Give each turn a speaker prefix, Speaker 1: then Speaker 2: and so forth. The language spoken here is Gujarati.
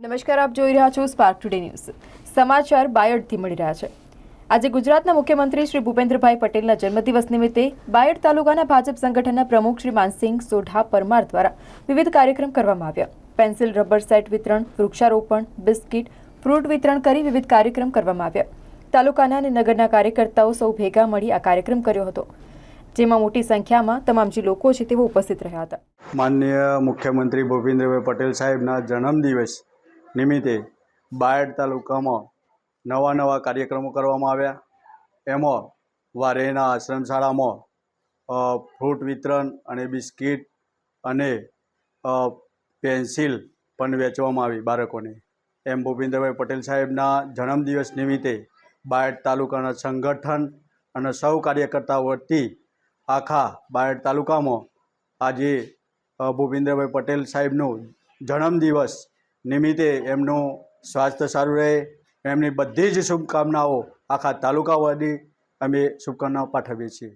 Speaker 1: નમસ્કાર, આપ જોઈ રહ્યા છો સ્પાર્ક ટુડે ન્યૂઝ સમાચાર બાયડથી મળી રહ્યા છે. આજે ગુજરાતના મુખ્યમંત્રી શ્રી ભૂપેન્દ્રભાઈ પટેલના જન્મદિવસ નિમિત્તે બાયડ તાલુકાના ભાજપ સંગઠનના પ્રમુખ શ્રી માનસિંહ સોઢા પરમાર દ્વારા વિવિધ કાર્યક્રમ કરવામાં આવ્યા. પેન્સિલ, રબર સેટ વિતરણ, વૃક્ષારોપણ, બિસ્કિટ, ફ્રૂટ વિતરણ કરી વિવિધ કાર્યક્રમ કરવામાં આવ્યા. તાલુકાના અને નગરના કાર્યકર્તાઓ સૌ ભેગા મળી આ કાર્યક્રમ કર્યો હતો, જેમાં મોટી સંખ્યામાં તમામ જે લોકો છે તેઓ ઉપસ્થિત રહ્યા હતા.
Speaker 2: માનનીય મુખ્યમંત્રી ભૂપેન્દ્રભાઈ પટેલ સાહેબના જન્મદિવસ નિમિત્તે બાયડ તાલુકામાં નવા નવા કાર્યક્રમો કરવામાં આવ્યા. એમાં વારેના આશ્રમ શાળામાં ફ્રૂટ વિતરણ અને બિસ્કિટ અને પેન્સિલ પણ વેચવામાં આવી બાળકોને. એમ ભૂપેન્દ્રભાઈ પટેલ સાહેબના જન્મદિવસ નિમિત્તે બાયડ તાલુકાના સંગઠન અને સૌ કાર્યકર્તા વતી આખા બાયડ તાલુકામાં આજે ભૂપેન્દ્રભાઈ પટેલ સાહેબનો જન્મદિવસ નિમિત્તે એમનું સ્વાસ્થ્ય સારું રહે, એમની બધી જ શુભકામનાઓ આખા તાલુકાવાળી અમે શુભકામનાઓ પાઠવીએ છીએ.